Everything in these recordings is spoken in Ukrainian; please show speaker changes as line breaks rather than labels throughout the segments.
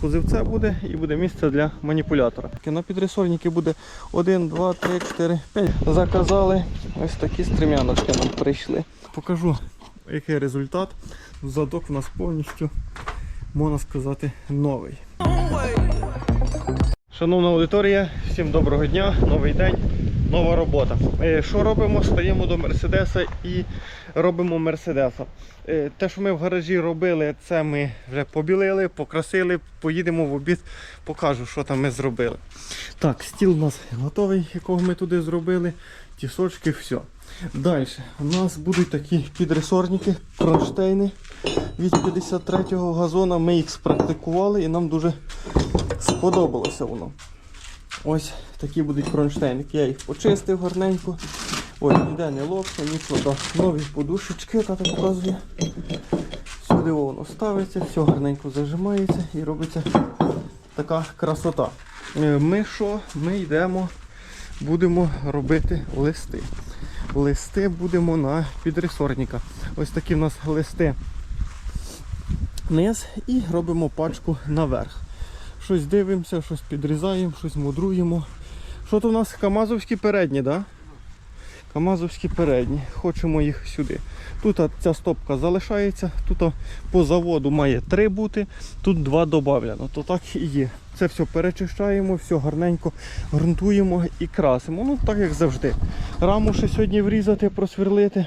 кузивце буде і буде місце для маніпулятора. На підрисольники буде 1, 2, 3, 4, 5. Заказали ось такі стрімяночки нам прийшли. Покажу, який результат. Задок у нас повністю, можна сказати, новий. Шановна аудиторія, всім доброго дня, новий день, нова робота. Е, Що робимо? Стаємо до Мерседеса і робимо Мерседеса. Е, Те, що ми в гаражі робили, це ми вже побілили, покрасили, поїдемо в обід, покажу, що там ми зробили. Так, стіл у нас готовий, якого ми туди зробили, тісочки, все. Далі у нас будуть такі підресорники, кронштейни від 53-го газона. Ми їх спрактикували і нам дуже сподобалося воно. Ось такі будуть кронштейники. Я їх почистив гарненько. Ой, ніде не лопше, нічого. Нові подушечки, тата показує. Сюди воно ставиться, все гарненько зажимається і робиться така красота. Е, Ми що? Ми йдемо, будемо робити листи. Листи будемо на підресорника. Ось такі в нас листи низ і робимо пачку наверх. Щось дивимося, щось підрізаємо, щось мудруємо. Що то в нас Камазовські передні? Да? Камазовські передні. Хочемо їх сюди. Тут ця стопка залишається, тут по заводу має три бути, тут два додавлено. То так і є. Це все перечищаємо, все гарненько грунтуємо і красимо. Ну так як завжди. Раму ще сьогодні врізати, просверлити.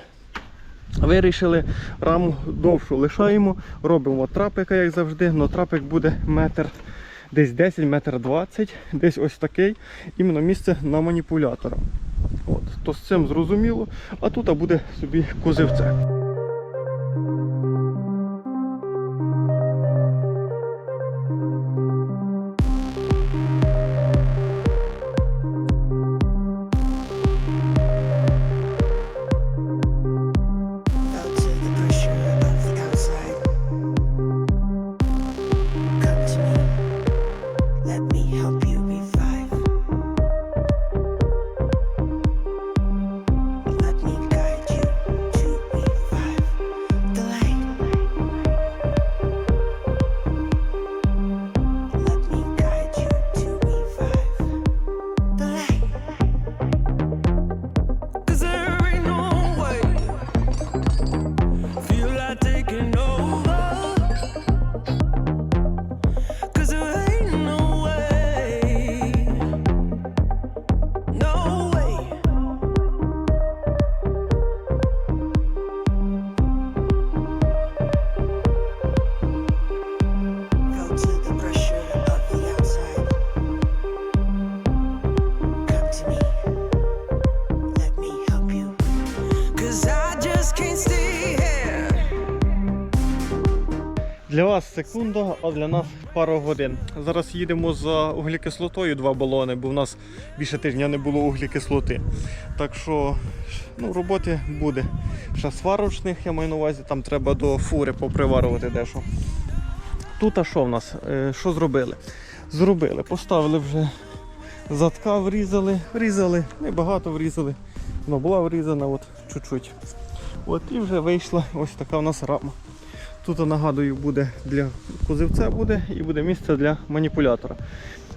Вирішили раму довшу лишаємо, робимо трапика, як завжди, але трапик буде метр десь 10, метр 20, десь ось такий, іменно місце на маніпулятора. От, то з цим зрозуміло, а тут буде собі козивце. Секунда, а для нас пару годин. Зараз їдемо за углекислотою два балони, бо в нас більше тижня не було углекислоти. Так що ну, роботи буде. Ще сварочних, я маю на увазі, там треба до фури поприварувати дещо. Тут а що в нас? Е, Що зробили? Зробили, поставили вже задка, врізали, врізали, небагато врізали. Вона була врізана от чуть-чуть. От і вже вийшла ось така у нас рама. Тут нагадую буде для козивця буде і буде місце для маніпулятора.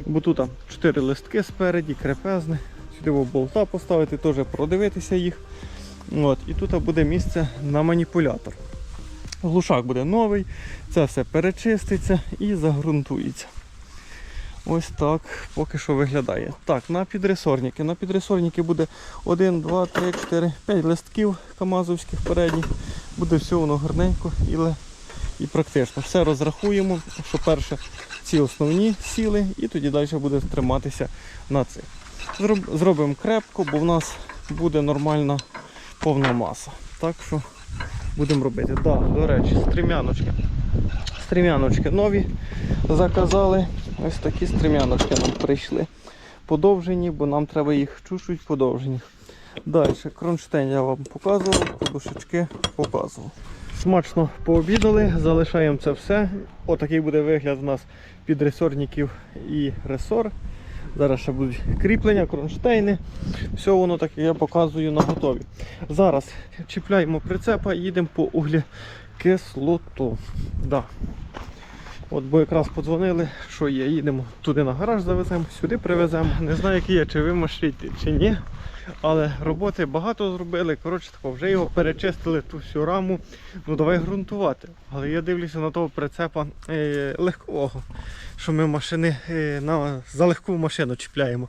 Бо тут 4 листки спереді, крепезне. Сюди болта поставити, теж продивитися їх. От, і тут буде місце на маніпулятор. Глушак буде новий, це все перечиститься і загрунтується. Ось так поки що виглядає. Так, на підресорники. На підресорники буде 1, 2, 3, 4, 5 листків камазовських передніх. Буде все воно гарненько і, ле- і практично. Все розрахуємо, що перше ці основні сіли і тоді далі буде триматися на цих. Зроб- Зробимо крепко, бо в нас буде нормальна повна маса. Так що будемо робити. Да, до речі, стрімяночки. Стрімяночки нові заказали. Ось такі стрімяночки нам прийшли. Подовжені, бо нам треба їх чуть-чуть подовжені. Далі, кронштейн я вам показував, подушечки показував. Смачно пообідали, залишаємо це все. Отакий буде вигляд у нас під ресорників і ресор. Зараз ще будуть кріплення, кронштейни. Все воно так я показую на готові. Зараз чіпляємо прицепа і їдемо по углекислоту. Да. От, бо якраз подзвонили, що є, їдемо туди на гараж завеземо, сюди привеземо. Не знаю, які є, чи вимощити, чи ні. Але роботи багато зробили. Коротше, вже його перечистили ту всю раму. Ну давай ґрунтувати. Але я дивлюся на того прицепа е, легкового, що ми машини е, на, за легку машину чіпляємо.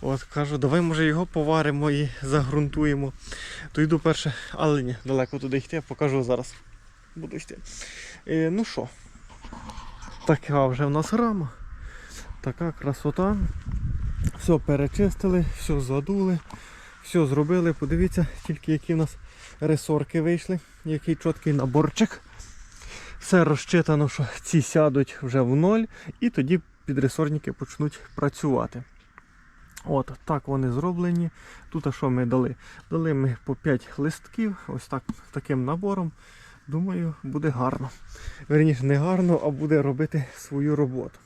От кажу, давай може його поваримо і загрунтуємо. То йду перше, але ні, далеко туди йти, покажу зараз. Буду йти. Е, ну що, така вже в нас рама. Така красота. Все перечистили, все задули, все зробили. Подивіться, тільки які в нас ресорки вийшли, який чіткий наборчик. Все розчитано, що ці сядуть вже в ноль, і тоді підресорники почнуть працювати. От так вони зроблені. Тут а що ми дали? Дали ми по 5 листків, ось так таким набором. Думаю, буде гарно. Верніше, не гарно, а буде робити свою роботу.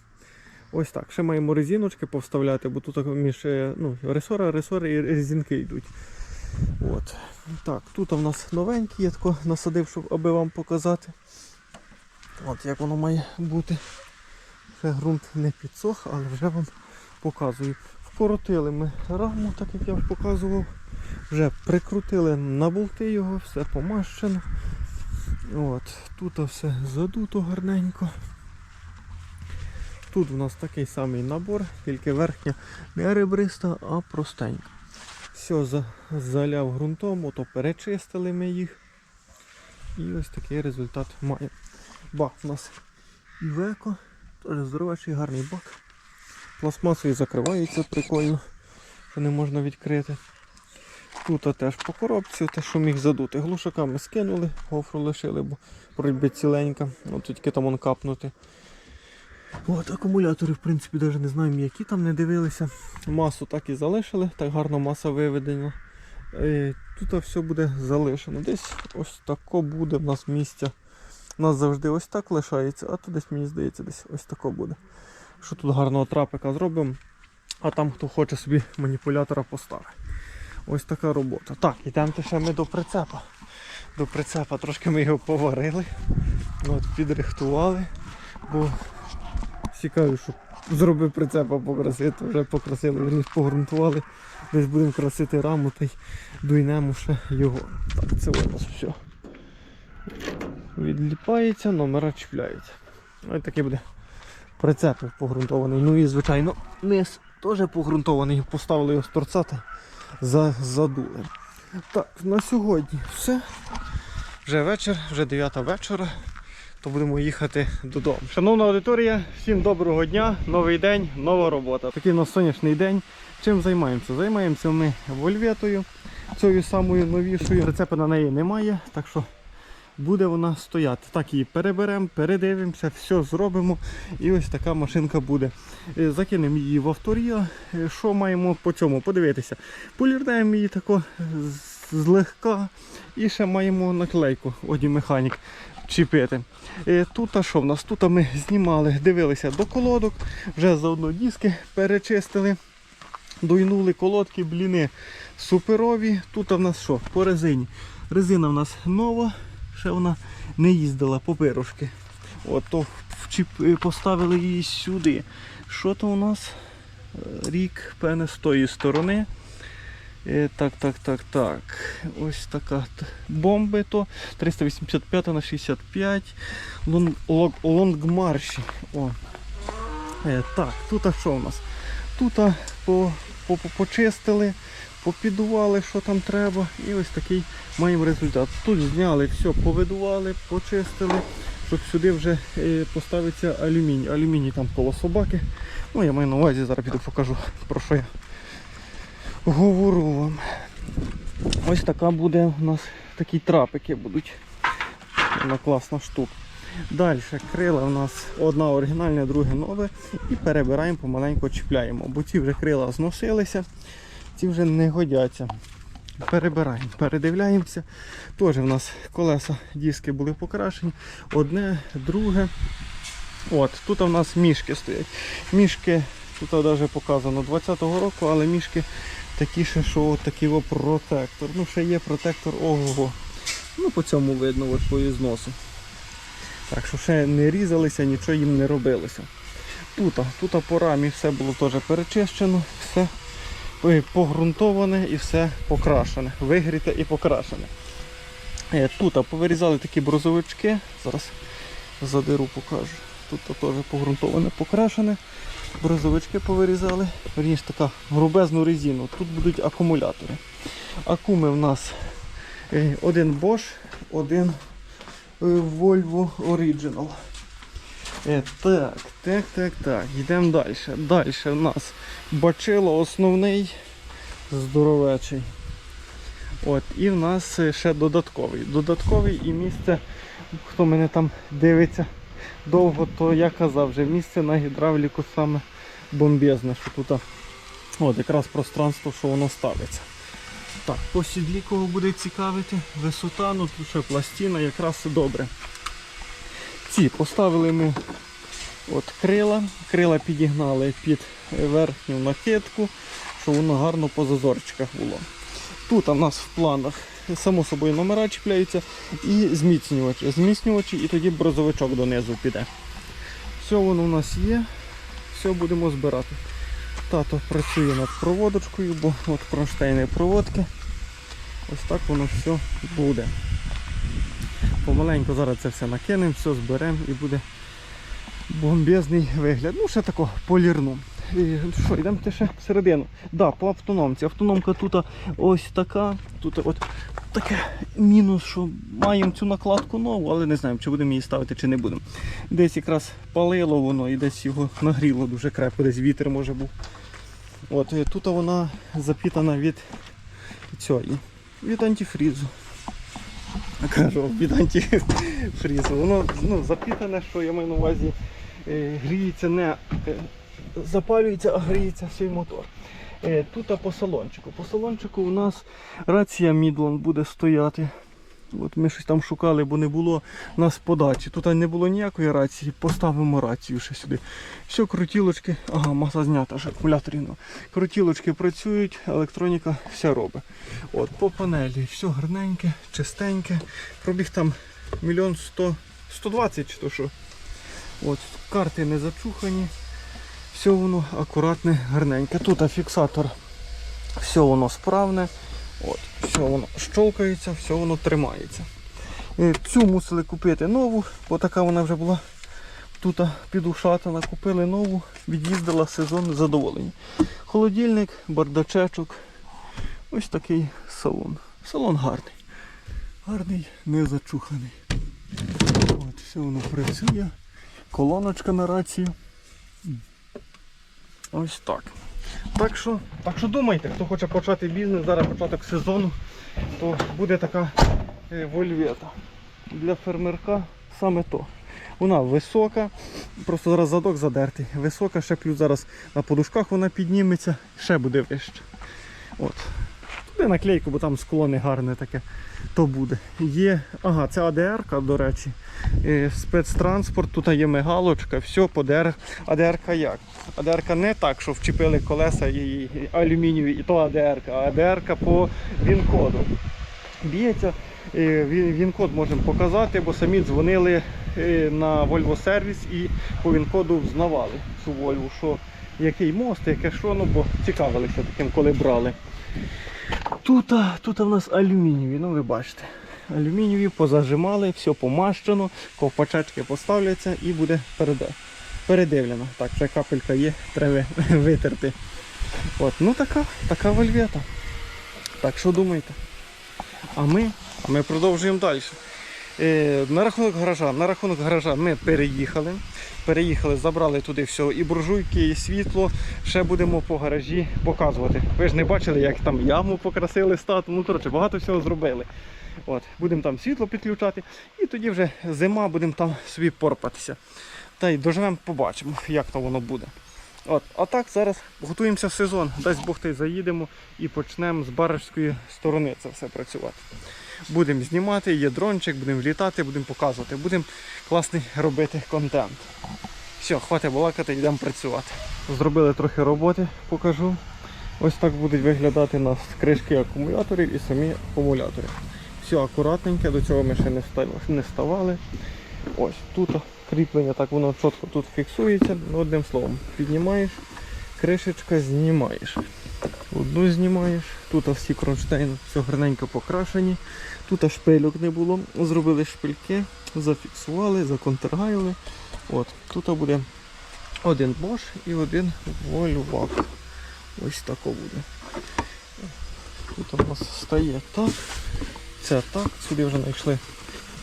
Ось так. Ще маємо резиночки повставляти, бо тут між е, ну, ресора, ресори і резинки йдуть. От. Так, тут у нас новенький, я тако насадив, щоб аби вам показати. От як воно має бути. Ще ґрунт не підсох, але вже вам показую. Вкоротили ми раму, так як я вам показував. Вже прикрутили на болти його, все помащено. От, тут все задуто гарненько. Тут у нас такий самий набор, тільки верхня не ребриста, а простенька. Все заляв ґрунтом, ото перечистили ми їх. І ось такий результат має. Бак у нас Івеко, теж здоровий гарний бак. Пластмасовий закривається прикольно, що не можна відкрити. Тут теж по коробці, те, що міг задути. Глушаками скинули, гофру лишили, бо боротьби ціленька. От тільки там он капнути. От, акумулятори, в принципі, навіть не знаємо, які там не дивилися. Масу так і залишили, так гарно маса виведена. Е, Тут все буде залишено. Десь ось тако буде в нас місця. У нас завжди ось так лишається, а то десь мені здається, десь ось тако буде. Що тут гарного трапика зробимо, а там хто хоче собі маніпулятора поставить. Ось така робота. Так, йдемо ще ми до прицепа. До прицепа трошки ми його поварили, от, підрихтували, бо кажуть, що зробив прицепа покрасити, вже покрасили, верніше погрунтували. Десь будемо красити раму та й дуйнемо ще його. Так, це у нас все. Відліпається, номера чіпляються. Ось такий буде прицеп погрунтований. Ну і звичайно низ теж погрунтований. Поставили його з торця та за, задули. Так, на сьогодні все. Вже вечір, вже 9 вечора, то будемо їхати додому. Шановна аудиторія, всім доброго дня, новий день, нова робота. Такий у нас сонячний день. Чим займаємося? Займаємося ми вольветою, цією самою новішою. Рецепта на неї немає, так що буде вона стояти. Так її переберемо, передивимося, все зробимо. І ось така машинка буде. Е, Закинемо її в авторія. Е, Що маємо по цьому? Подивитися. Полірнемо її тако злегка. І ще маємо наклейку Оді механік чіпити. Е, Тут а що в нас? Тут ми знімали, дивилися до колодок, вже заодно диски перечистили. Дуйнули колодки, бліни суперові. Тут в нас що? По резині. Резина в нас нова, ще вона не їздила по пирушки. От то е, поставили її сюди. Що то у нас? Е, Рік, певне, з тої сторони. Е, Так, так, так, так. Ось така бомби то 385 на 65. Лон- Лонгмарші. Е, Так, тут що у нас? Тут почистили, попідували, що там треба. І ось такий маємо результат. Тут зняли, все, повидували, почистили, щоб сюди вже е, поставиться алюміній. Алюміній там коло собаки. Ну, я маю на увазі, зараз піду покажу, про що я говорю вам. Ось така буде у нас такі трапики будуть. Вона класна штука. Далі крила у нас одна оригінальна, друге нове. І перебираємо, помаленьку чіпляємо. Бо ці вже крила зносилися, ці вже не годяться. Перебираємо, передивляємося. Теж в нас колеса, диски були покрашені. Одне, друге. От, тут у нас мішки стоять. Мішки, тут навіть показано 20-го року, але мішки такі ще, що такий протектор. Ну, ще є протектор ого. Ну, по цьому видно, от по ізносу. Так що ще не різалися, нічого їм не робилося. Тут, тут по рамі все було теж перечищено, все е, погрунтоване і все покрашене. Вигріте і покрашене. Е, Тут повирізали такі брозовички. Зараз задиру покажу. Тут теж погрунтоване, покрашене. Брозовички повирізали. Верніше така грубезну резину. Тут будуть акумулятори. Акуми в нас е, один Bosch, один е, Volvo Original. Е, так, так, так, так. Йдемо далі. Далі в нас бачило основний здоровечий. От, і в нас ще додатковий. Додатковий і місце, хто мене там дивиться довго, то я казав, вже місце на гідравліку саме бомбезне, що тут от, якраз пространство, що воно ставиться. Так, по сідлі кого буде цікавити, висота, ну тут ще пластина, якраз все добре. Ці поставили ми от крила. Крила підігнали під верхню накидку, щоб воно гарно по зазорчиках було. Тут у нас в планах само собою номера чіпляються і зміцнювачі. Зміцнювачі і тоді брозовичок донизу піде. Все воно у нас є, все будемо збирати. Тато працює над проводочкою, бо от кронштейни проводки. Ось так воно все буде. Помаленьку зараз це все накинемо, все зберемо і буде бомбезний вигляд. Ну, ще тако полірну. І, Що, йдемо ще всередину. Да, по автономці. Автономка тут ось така. Тут от таке мінус, що маємо цю накладку нову, але не знаємо, чи будемо її ставити, чи не будемо. Десь якраз палило воно і десь його нагріло дуже крепко, десь вітер може був. От, тут вона запітана від цієї, від антифрізу. Кажу, від антифрізу. Воно ну, запітане, що я маю на увазі е, гріється не е, запалюється, а гріється свій мотор. Е, Тут по салончику. По салончику у нас рація Midland буде стояти. От ми щось там шукали, бо не було нас подачі. Тут не було ніякої рації, поставимо рацію ще сюди. Все, крутілочки, ага, маса знята, ж акумуляторів. Крутілочки працюють, електроніка все робить. От, по панелі все гарненьке, чистеньке. Пробіг там мільйон сто, 120 чи то що. От, карти не зачухані. Все воно акуратне, гарненьке. Тут фіксатор, все воно справне. От, все воно щолкається, все воно тримається. Е, Цю мусили купити нову, бо така вона вже була тут підушатана. Купили нову, від'їздила сезон задоволені. Холодильник, бардачечок. Ось такий салон. Салон гарний. Гарний, не зачуханий. От, все воно працює. Колоночка на рацію. Ось так. Так що, так що думайте, хто хоче почати бізнес, зараз початок сезону, то буде така е, вольвета. Для фермерка саме то. Вона висока, просто зараз задок задертий. Висока, ще плюс зараз на подушках вона підніметься, ще буде вище. От. Туди наклейку, бо там скло не гарне таке, то буде. Є, ага, це АДР, до речі. Е, Спецтранспорт, тут є мигалочка, все по ДР. АДР як? АДР не так, що вчепили колеса і, алюмінієві, і то АДР, а АДР по він-коду. Б'ється. Е, він- Він-код можемо показати, бо самі дзвонили е, на Volvo сервіс і по він-коду взнавали цю Volvo, що який мост, яке що, ну бо цікавилися таким, коли брали. Тут, тут у нас алюмінієві, ну ви бачите. Алюмінієві позажимали, все помащено, ковпачечки поставляться і буде передивлено. Так, вже капелька є, треба витерти. От, ну така, така вольвета. Так що думаєте? А ми, а ми продовжуємо далі. Е, на рахунок гаража. На рахунок гаража ми переїхали. Переїхали, забрали туди все, і буржуйки, і світло. Ще будемо по гаражі показувати. Ви ж не бачили, як там яму покрасили стату. Ну, коротше, багато всього зробили. От, будемо там світло підключати, і тоді вже зима, будемо там собі порпатися. Та й доживемо, побачимо, як то воно буде. От, а так зараз готуємося в сезон. Дасть Бог й заїдемо і почнемо з баражської сторони це все працювати. Будемо знімати, є дрончик, будемо літати, будемо показувати, будемо класний робити контент. Все, хватить балакати, йдемо працювати. Зробили трохи роботи, покажу. Ось так будуть виглядати у нас кришки акумуляторів і самі акумулятори. Все акуратненьке, до цього ми ще не ставали. Ось тут кріплення, так воно чітко тут фіксується. Ну, одним словом, піднімаєш, кришечка знімаєш. Одну знімаєш, тут всі кронштейни все гарненько покрашені. Тут шпильок не було. Зробили шпильки, зафіксували, законтргаїли. От, тут буде один Bosch і один Вольвак. Ось тако буде. Тут у нас стає так, це так, сюди вже знайшли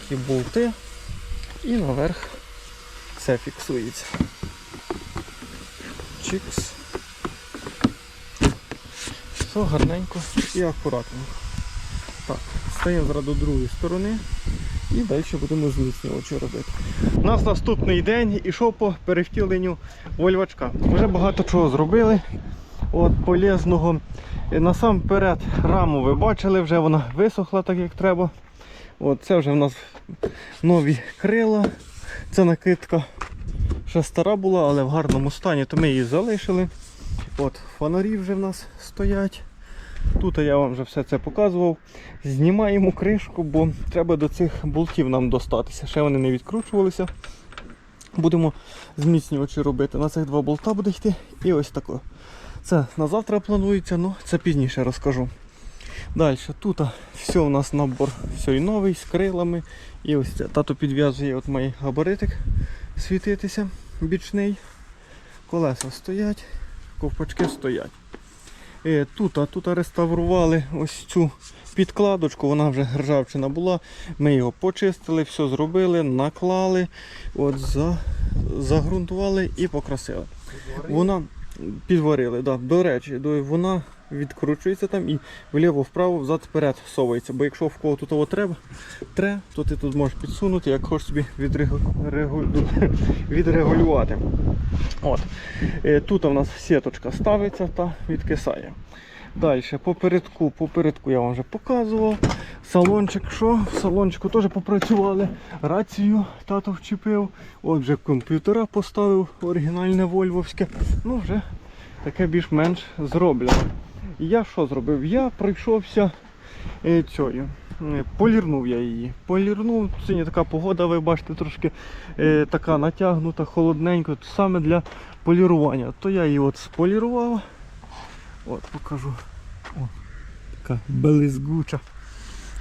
такі болти і наверх це фіксується. Чикс. Все гарненько і акуратненько. Так, стаємо зараз до другої сторони і далі будемо зміцнювачі робити. У нас наступний день ішов по перевтіленню вольвачка. Вже багато чого зробили. От полезного. Насамперед раму ви бачили, вже вона висохла так як треба. От Це вже в нас нові крила. Це накидка ще стара була, але в гарному стані, то ми її залишили. От Фонарі вже в нас стоять. Тут я вам вже все це показував. Знімаємо кришку, бо треба до цих болтів нам достатися. Ще вони не відкручувалися. Будемо зміцнювачі робити. На цих два болта буде йти і ось тако. Це на завтра планується, ну це пізніше розкажу. Далі, тут все у нас набор все і новий, з крилами. І ось це. Тато підв'язує от мій габаритик світитися, бічний. Колеса стоять, ковпачки стоять. Е, Тут, а тут реставрували ось цю підкладочку, вона вже ржавчина була. Ми його почистили, все зробили, наклали, от, за, загрунтували і покрасили. Вона підварили, да. до речі, вона відкручується там і вліво-вправо, взад вперед совується. Бо якщо в кого тут того треба, тре, то ти тут можеш підсунути, як хочеш собі відрегу- регу- відрегулювати. От. Е, Тут у нас сіточка ставиться та відкисає. Далі, попередку, попередку я вам вже показував. Салончик, що? В салончику теж попрацювали. Рацію тато вчепив. От вже комп'ютера поставив оригінальне вольвовське. Ну, вже таке більш-менш зроблено. І я що зробив? Я пройшовся е, цією. е, Полірнув я її. Полірнув. Сьогодні така погода, ви бачите, трошки е, така натягнута, холодненько. Саме для полірування. То я її от сполірував. От, покажу. О, така белизгуча.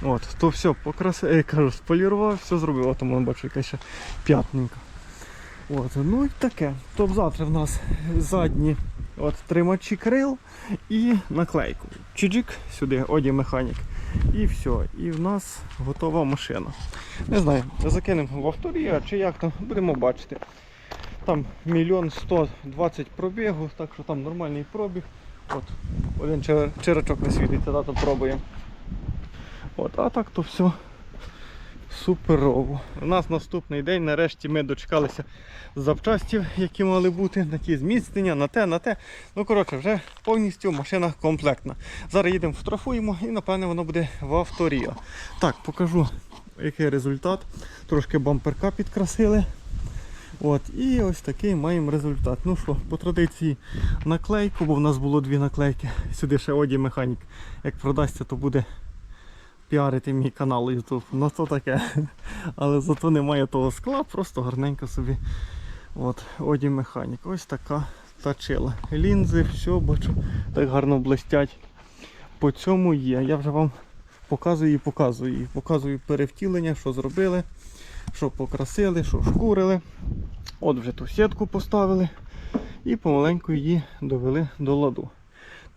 От, то все, покрас... е, кажу, сполірував, все зробив. От там бачу, яка ще п'ятненька. От, ну і таке. Тобто завтра в нас задні от, тримачі крил і наклейку. Чиджик сюди, оді механік. І все. І в нас готова машина. Не знаю, закинемо в авторія чи як там, будемо бачити. Там мільйон сто двадцять пробігу, так що там нормальний пробіг. От, один чер- черечок не світиться, тато пробує. От, а так то все суперово. У нас наступний день, нарешті ми дочекалися запчастів, які мали бути, на ті зміцнення, на те, на те. Ну, коротше, вже повністю машина комплектна. Зараз їдемо, фотографуємо і напевне воно буде в авторіо. Так, покажу, який результат. Трошки бамперка підкрасили. От, і ось такий маємо результат. Ну що, по традиції наклейку, бо в нас було дві наклейки. Сюди ще Оді Механік. Як продасться, то буде піарити мій канал YouTube. Ну то таке. Але зато немає того скла, просто гарненько собі. От, Оді Механік. Ось така тачила. Лінзи, все бачу, так гарно блистять. По цьому є. Я вже вам показую і показую. І показую перевтілення, що зробили, що покрасили, що шкурили. От вже ту сітку поставили і помаленьку її довели до ладу.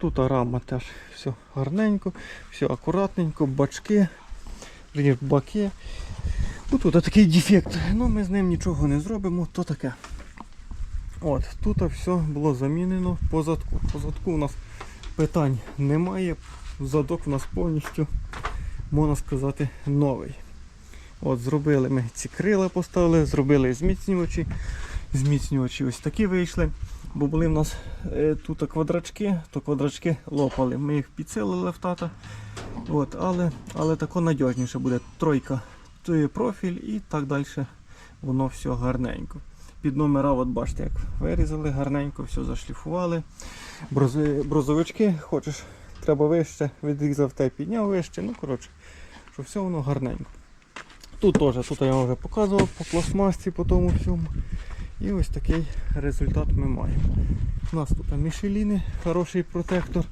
Тут рама теж все гарненько, все акуратненько, бачки, баки. Ну, тут такий дефект, ну ми з ним нічого не зробимо, то таке. От, Тут все було замінено по задку. По задку у нас питань немає. Задок у нас повністю, можна сказати, новий. От, Зробили ми ці крила поставили, зробили зміцнювачі. Зміцнювачі ось такі вийшли. Бо були в нас е, тут квадрачки, то квадрачки лопали. Ми їх підсилили в тата. От, але, але тако надіжніше буде. Тройка то є профіль і так далі воно все гарненько. Під номера, от бачите, як вирізали гарненько, все зашліфували. Брози, брозовички хочеш, треба вище, відрізав те, підняв вище. Ну, коротше, що все воно гарненько. Тут теж, тут я вам вже показував по пластмасці, по тому всьому. І ось такий результат ми маємо. У нас тут мішеліни, хороший протектор.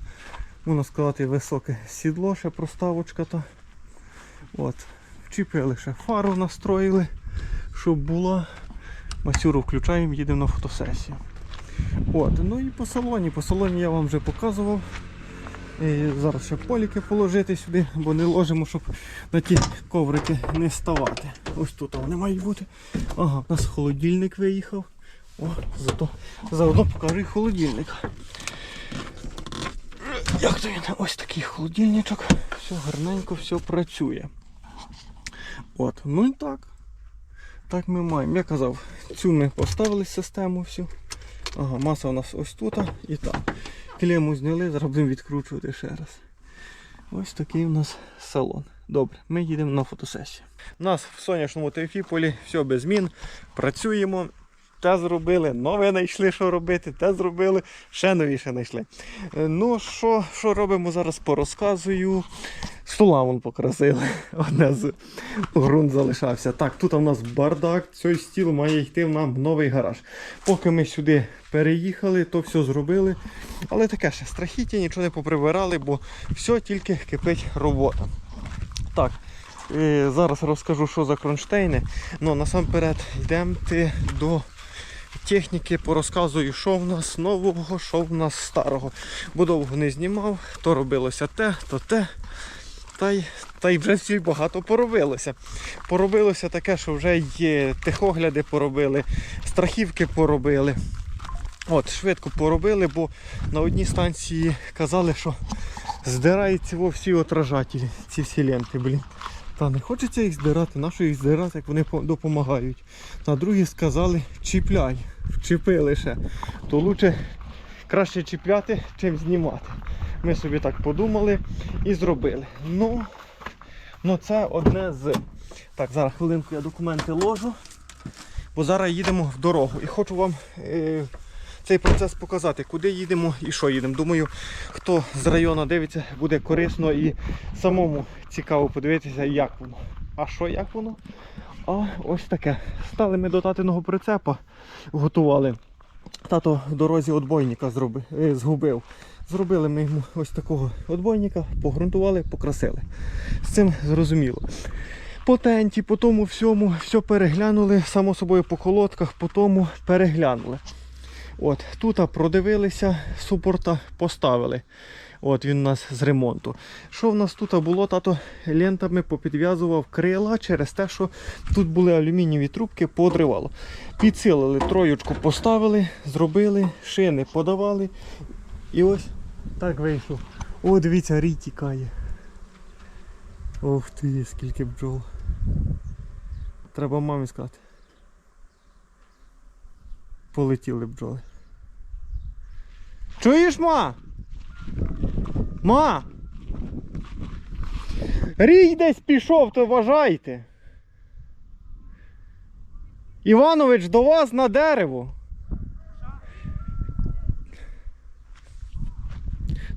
Можна сказати, високе сідло, ще проставочка. Та. От. Вчепили ще фару настроїли, щоб була. Масюру включаємо, їдемо на фотосесію. От, ну і по салоні. По салоні я вам вже показував. Зараз ще поліки положити сюди, бо не ложимо, щоб на ті коврики не ставати. Ось тут вони мають бути. Ага, у нас холодильник виїхав. О, зато заодно покажу холодильник. Як то він? Ось такий холодильничок. Все гарненько, все працює. От, ну і так. Так ми маємо. Я казав, цю ми поставили систему всю. Ага, маса у нас ось тут і там. Клему зняли, зараз будемо відкручувати ще раз. Ось такий у нас салон. Добре, ми їдемо на фотосесію. У нас в сонячному Тефіполі все без змін. Працюємо. Те зробили, нове знайшли, що робити, те зробили, ще новіше знайшли. Е, Ну, що, що робимо зараз, порозказую. Стола вон покрасили. Одне з ґрунт залишався. Так, тут у нас бардак, цей стіл має йти нам в новий гараж. Поки ми сюди переїхали, то все зробили. Але таке ще страхіття, нічого не поприбирали, бо все тільки кипить робота. Так, е, зараз розкажу, що за кронштейни. Ну, насамперед йдемо до техніки, порозказую, що в нас нового, що в нас старого. Бо довго не знімав, то робилося те, то те. Та й, та й вже всі багато поробилося. Поробилося таке, що вже є техогляди поробили, страхівки поробили. От, швидко поробили, бо на одній станції казали, що здираються всі отражателі, ці всі ленти, блін. Та не хочеться їх здирати, на що їх здирати, як вони допомагають. На другі сказали, чіпляй, вчепили ще. То лучше краще чіпляти, чим знімати. Ми собі так подумали і зробили. Ну, ну це одне з. Так, зараз хвилинку я документи ложу, бо зараз їдемо в дорогу. І хочу вам е, цей процес показати, куди їдемо і що їдемо. Думаю, хто з району дивиться, буде корисно і самому цікаво подивитися, як воно. А що як воно? А ось таке. Стали ми до татиного прицепа, готували. Тато в дорозі отбойника зроби, е, згубив. Зробили ми йому ось такого отбойника, погрунтували, покрасили. З цим зрозуміло. По тенті, по тому всьому, все переглянули, само собою по колодках, по тому переглянули. От, тут продивилися, супорта поставили. От він у нас з ремонту. Що в нас тут було? Тато лентами попідв'язував крила через те, що тут були алюмінієві трубки, подривало. Підсилили, троєчку поставили, зробили, шини подавали. І ось так вийшов. О, дивіться, рій тікає. Ох ти, скільки бджол. Треба мамі сказати. Полетіли бджоли. Чуєш, ма? Ма! Рій десь пішов, то вважайте. Іванович, до вас на дерево.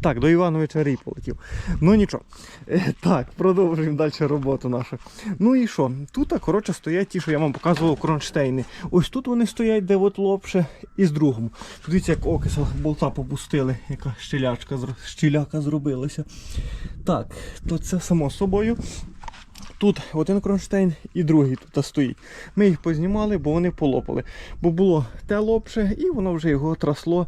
Так, до Івановича Рій полетів. Ну нічого. Е, Так, продовжуємо далі роботу нашу. Ну і що? Тут, коротше, стоять ті, що я вам показував кронштейни. Ось тут вони стоять, де от лопше, і з другому. Дивіться, як окисел болта попустили, яка щелячка, зро- щеляка зробилася. Так, то це само собою. Тут один кронштейн і другий тут стоїть. Ми їх познімали, бо вони полопали. Бо було те лопше, і воно вже його трасло,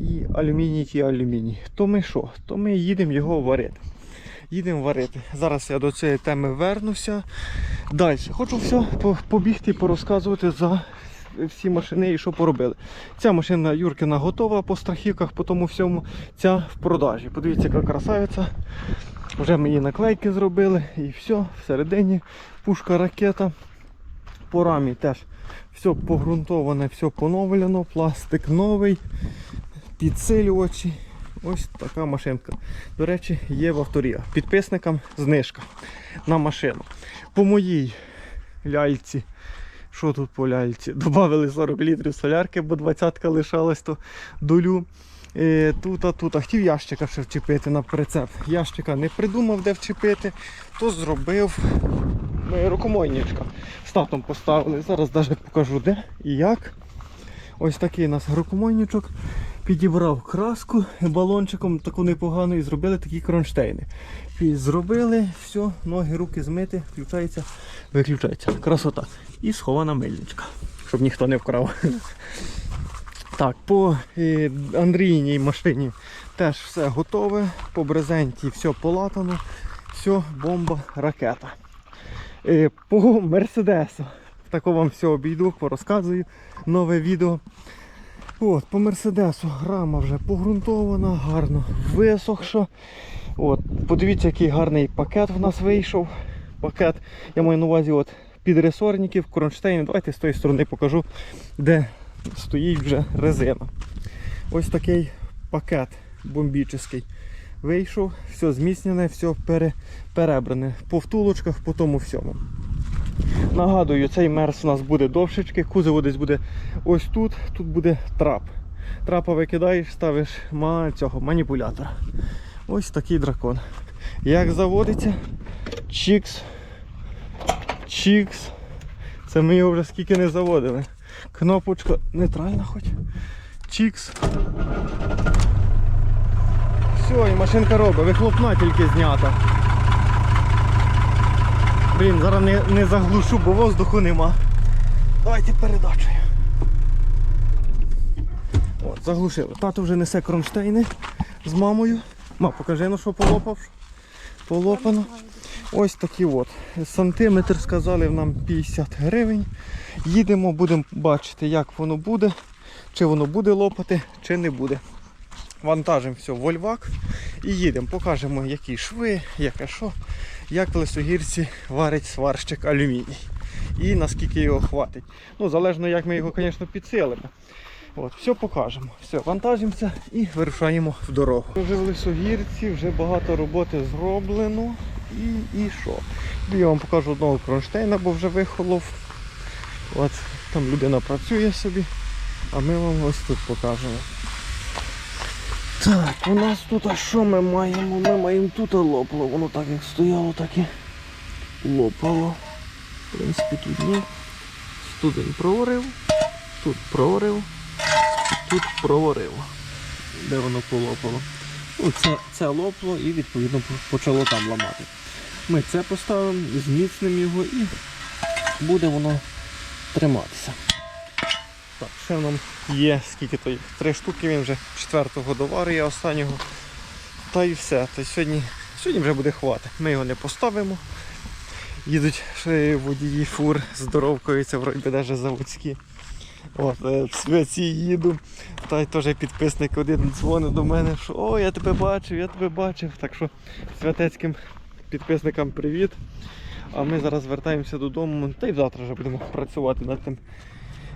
і алюміній і алюміній. То ми що? То ми їдемо його варити. Їдемо варити. Зараз я до цієї теми вернуся. Далі. Хочу все по- побігти, порозказувати за всі машини і що поробили. Ця машина Юркина готова по страхівках, по тому всьому. Ця в продажі. Подивіться, яка красавиця. Вже ми її наклейки зробили і все, всередині пушка ракета. По рамі теж все погрунтоване, все поновлено, пластик новий, підсилювачі. Ось така машинка. До речі, є в авторія. Підписникам знижка на машину. По моїй ляльці. Що тут по ляльці? Добавили 40 літрів солярки, бо 20 лишалась то долю. Е, Тут, а тут, а хотів ящика ще вчепити на прицеп. Ящика не придумав, де вчепити, то зробив Ми рукомойничка з татом поставили. Зараз навіть покажу де і як. Ось такий у нас рукомойничок. Підібрав краску балончиком таку непогану і зробили такі кронштейни. Зробили, все, ноги, руки змити, включається, виключається. Красота. І схована мильничка, щоб ніхто не вкрав. Так, по е, Андрійній машині теж все готове. По брезенті все полатано. Все, бомба, ракета. Е, По Мерседесу. Тако вам все обійду, порозказую. Нове відео. От, по Мерседесу рама вже погрунтована, гарно висохша. От, подивіться, який гарний пакет в нас вийшов. Пакет, я маю на увазі от, підресорників, кронштейн. Давайте з тої сторони покажу, де стоїть вже резина. Ось такий пакет бомбічний. Вийшов, все зміцнене, все пере, перебране. По втулочках, по тому всьому. Нагадую, цей мерс у нас буде довшечки, кузово десь буде ось тут, тут буде трап. Трапа викидаєш, ставиш ма цього маніпулятора. Ось такий дракон. Як заводиться? Чікс. Чікс. Це ми його вже скільки не заводили. Кнопочка нейтральна хоч. Чікс. Все, і машинка робить, вихлопна тільки знята. Блін, зараз не, не заглушу, бо воздуху нема. Давайте передачою. От, заглушили. Тато вже несе кронштейни з мамою. Ма, покажи, ну що полопав. Полопано. Ось такі от. Сантиметр сказали нам 50 гривень. Їдемо, будемо бачити, як воно буде, чи воно буде лопати, чи не буде. Вантажимо все в вольвак і їдемо, покажемо, які шви, яке що, як в лесогірці варить сварщик алюміній. І наскільки його хватить. Ну, залежно як ми його, звісно, підсилимо. От, все покажемо. Все, вантажимося і вирушаємо в дорогу. Вже в лесогірці, вже багато роботи зроблено. І, і що? Я вам покажу одного кронштейна, бо вже вихолов. От, там людина працює собі, а ми вам ось тут покажемо. Так, у нас тут а що ми маємо? Ми маємо тут лопло. Воно так як стояло, так і лопало. В принципі, тут ні. Студень проварив, тут проварив, і тут проварив. Де воно полопало? Ну, це, це лопло і відповідно почало там ламати. Ми це поставимо, зміцнимо його і буде воно триматися. Так, ще нам є скільки то їх? Три штуки, він вже четвертого доварює останнього. Та і все. Та сьогодні, сьогодні вже буде хвати. Ми його не поставимо. Їдуть ще водії фур, здоровкаються, вроді навіть заводські. От, е, свяці їду. Та й теж підписник один дзвонив до мене, що о, я тебе бачив, я тебе бачив. Так що святецьким підписникам привіт. А ми зараз вертаємося додому, та й завтра вже будемо працювати над тим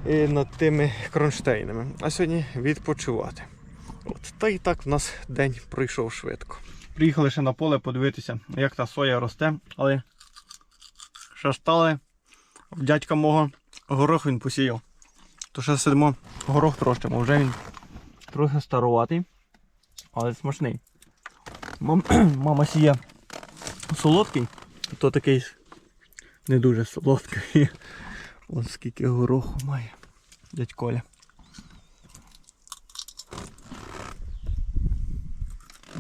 е, над тими кронштейнами. А сьогодні відпочивати. От, та і так в нас день пройшов швидко. Приїхали ще на поле подивитися, як та соя росте, але ще стали в дядька мого горох він посіяв. То ще сидимо, горох трощимо, вже він трохи старуватий, але смачний. Мам, мама сіє солодкий, то такий не дуже солодкий. Ось скільки гороху має дядь Коля.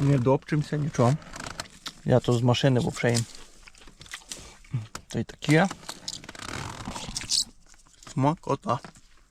Не допчимося, нічого. Я тут з машини взагалі. Та й таке. Смакота.